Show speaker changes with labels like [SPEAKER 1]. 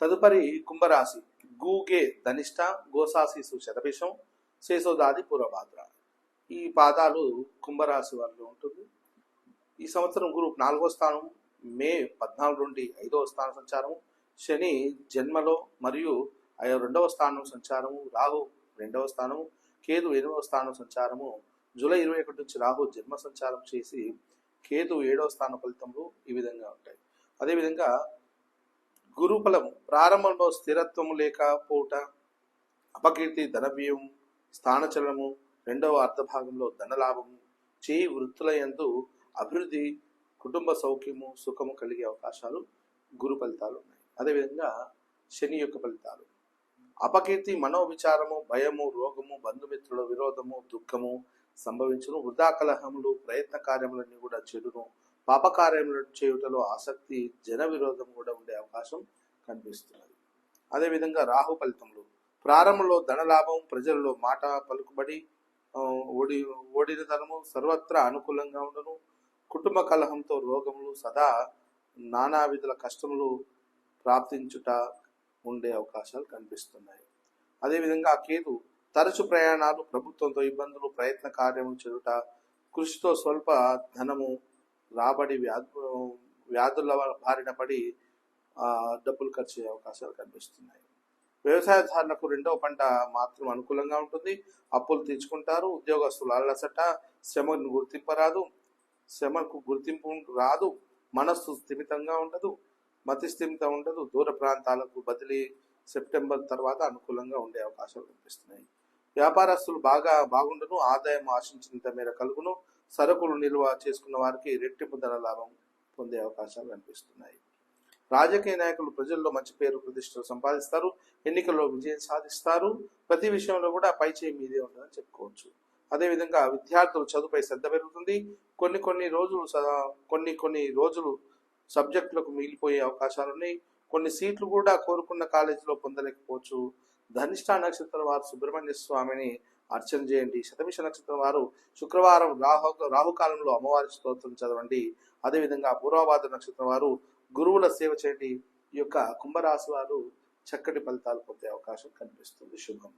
[SPEAKER 1] తదుపరి కుంభరాశి. గూగే ధనిష్ట గోసాశీసు శతభిషం శేషోదాది పూర్వభాద్ర. ఈ పాదాలు కుంభరాశి వారిలో ఉంటుంది. ఈ సంవత్సరం గురు నాలుగో స్థానం మే పద్నాలుగు నుండి ఐదవ స్థానం సంచారం శని జన్మలో మరియు రెండవ స్థానం సంచారము రాహు రెండవ స్థానము కేతు ఎనిమిదవ స్థానం సంచారము జూలై ఇరవై ఒకటి నుంచి రాహు జన్మ సంచారం చేసి కేతు ఏడవ స్థాన ఫలితములు ఈ విధంగా ఉంటాయి. అదేవిధంగా గురుఫలము ప్రారంభంలో స్థిరత్వము లేకపోవుట అపకీర్తి ధనవ్యయం స్థానచలనము రెండవ అర్ధభాగంలో ధనలాభము చేయి వృత్తుల యందు అభివృద్ధి కుటుంబ సౌఖ్యము సుఖము కలిగే అవకాశాలు గురు ఫలితాలు ఉన్నాయి. అదేవిధంగా శని యొక్క ఫలితాలు. అపకీర్తి మనోవిచారము భయము రోగము బంధుమిత్రుల విరోధము దుఃఖము సంభవించును. వృధా కలహములు ప్రయత్న కార్యములన్నీ కూడా చెడును పాపకార్యములు చేయుటలో ఆసక్తి జన విరోధం కూడా ఉండే అవకాశం కనిపిస్తున్నది. అదేవిధంగా రాహు ఫలితంలో ప్రారంభంలో ధనలాభం ప్రజల్లో మాట పలుకుబడి ఓడి ఓడిన ధనము సర్వత్రా అనుకూలంగా ఉండను. కుటుంబ కలహంతో రోగములు సదా నానా విధుల కష్టములు ప్రాప్తించుట ఉండే అవకాశాలు కనిపిస్తున్నాయి. అదేవిధంగా ఆ కేతు తరచు ప్రయాణాలు ప్రభుత్వంతో ఇబ్బందులు ప్రయత్న కార్యము చెడుట కృషితో స్వల్ప ధనము రాబడి వ్యాధు వ్యాధుల బారిన పడి డబ్బులు ఖర్చు అయ్యే అవకాశాలు కనిపిస్తున్నాయి. వ్యవసాయదారులకు రెండవ పంట మాత్రం అనుకూలంగా ఉంటుంది. అప్పులు తీర్చుకుంటారు. ఉద్యోగస్తులు అల్లసట శ్రమను గుర్తింపరాదు. శ్రమకు గుర్తింపు రాదు. మనస్సు స్థిమితంగా ఉండదు. మతి స్థిమితం ఉండదు. దూర ప్రాంతాలకు బదిలీ సెప్టెంబర్ తర్వాత అనుకూలంగా ఉండే అవకాశాలు కనిపిస్తున్నాయి. వ్యాపారస్తులు బాగా బాగుండును ఆదాయం ఆశించినంత మేర కలుగును. సరుకులు నిల్వ చేసుకున్న వారికి రెట్టింపు ధన లాభం పొందే అవకాశాలు కనిపిస్తున్నాయి. రాజకీయ నాయకులు ప్రజల్లో మంచి పేరు ప్రతిష్టలు సంపాదిస్తారు ఎన్నికల్లో విజయం సాధిస్తారు. ప్రతి విషయంలో కూడా పై చేయి మీదే ఉంటుందని చెప్పుకోవచ్చు. అదేవిధంగా విద్యార్థులు చదువుపై శ్రద్ధ పెరుగుతుంది. కొన్ని కొన్ని రోజులు కొన్ని కొన్ని రోజులు సబ్జెక్టులకు మిగిలిపోయే అవకాశాలు ఉన్నాయి కొన్ని సీట్లు కూడా కోరుకున్న కాలేజీలో పొందలేకపోవచ్చు. ధనిష్ట నక్షత్రం వారు సుబ్రహ్మణ్య స్వామిని అర్చన చేయండి. శతమిష నక్షత్రం వారు శుక్రవారం రాహు రాహుకాలంలో అమ్మవారి స్తోత్రం చదవండి. అదేవిధంగా పూర్వభాద్ర నక్షత్రం వారు గురువుల సేవ చేయండి. ఈ యొక్క కుంభరాశి వారు చక్కటి ఫలితాలు పొందే అవకాశం కనిపిస్తుంది. శుభం.